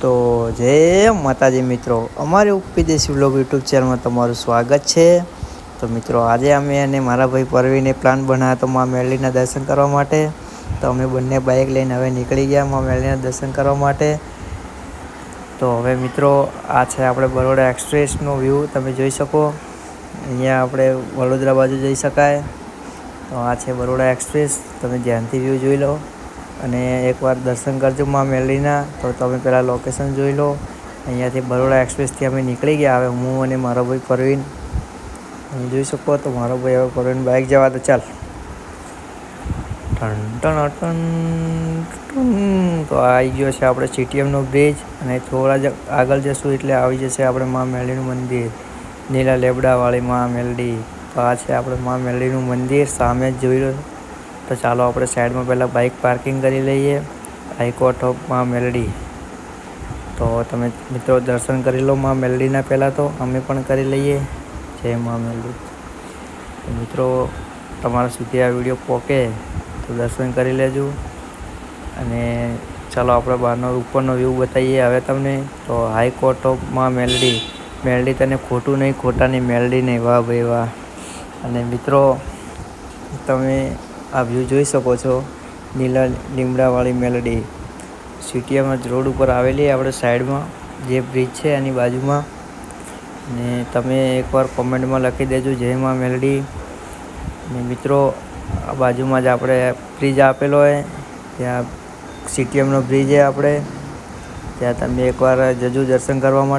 તો જય માતાજી મિત્રો. અમારી ઉપીદેશી વ્લોગ યુટ્યુબ ચેનલમાં તમારું સ્વાગત છે. તો મિત્રો, આજે અમે અને મારા ભાઈ પરવીને પ્લાન બનાવ્યો તો મા મેળલીના દર્શન કરવા માટે. તો અમે બંને બાઇક લઈને હવે નીકળી ગયા મા મેળીના દર્શન કરવા માટે. તો હવે મિત્રો, આ છે આપણે બરોડા એક્સપ્રેસનો વ્યૂ, તમે જોઈ શકો. અહીંયા આપણે વડોદરા બાજુ જઈ શકાય. તો આ છે બરોડા એક્સપ્રેસ, તમે ધ્યાનથી વ્યૂ જોઈ લો. અને એકવાર દર્શન કરજો માં મેલીના. તો તમે પહેલાં લોકેશન જોઈ લો. અહીંયાથી બરોડા એક્સપ્રેસથી અમે નીકળી ગયા. હવે હું અને મારો ભાઈ પરવીન. તમે જોઈ શકો તો મારો ભાઈ હવે પરવીન બાઇક જવા તો ચાલ. ટન ટન ટન ટન. તો આવી ગયો છે આપણે સીટીએમનો બ્રિજ અને થોડા જ આગળ જશું એટલે આવી જશે આપણે મા મેલડીનું મંદિર. નીલા લેબડાવાળી મા મેલડી. તો આ છે આપણે મા મેલડીનું મંદિર. સામે જ જોઈ લો. તો ચાલો આપણે સાઈડમાં પહેલાં બાઇક પાર્કિંગ કરી લઈએ. હાઈકોર્ટ ઓફ મા મેલડી. તો તમે મિત્રો દર્શન કરી લો મા મેલડીના પહેલાં તો. અમે પણ કરી લઈએ. જય મા મેલડી. મિત્રો, તમારા સુધી આ વીડિયો પોકે તો દર્શન કરી લેજો. અને ચાલો આપણે બહારનો ઉપરનો વ્યૂ બતાવીએ. હવે તમને તો હાઈકોર્ટ ઓફ મા મેલડી. મેલડી તને ખોટું નહીં, ખોટાની મેલડી નહીં. વાહ ભાઈ વાહ. અને મિત્રો, તમે આ વ્યૂ જોઈ શકો છો. નીલા લીમડાવાળી મેલડી. સીટીએમ જ રોડ ઉપર આવેલી આપણે સાઈડમાં. જે બ્રિજ છે એની બાજુમાં. ને તમે એકવાર કોમેન્ટમાં લખી દેજો જય માં મેલડી. ને મિત્રો, આ બાજુમાં જ આપણે બ્રિજ આપેલો હોય ત્યાં સિટીએમનો બ્રિજ છે આપણે. ત્યાં તમે એકવાર જજો દર્શન કરવા માટે.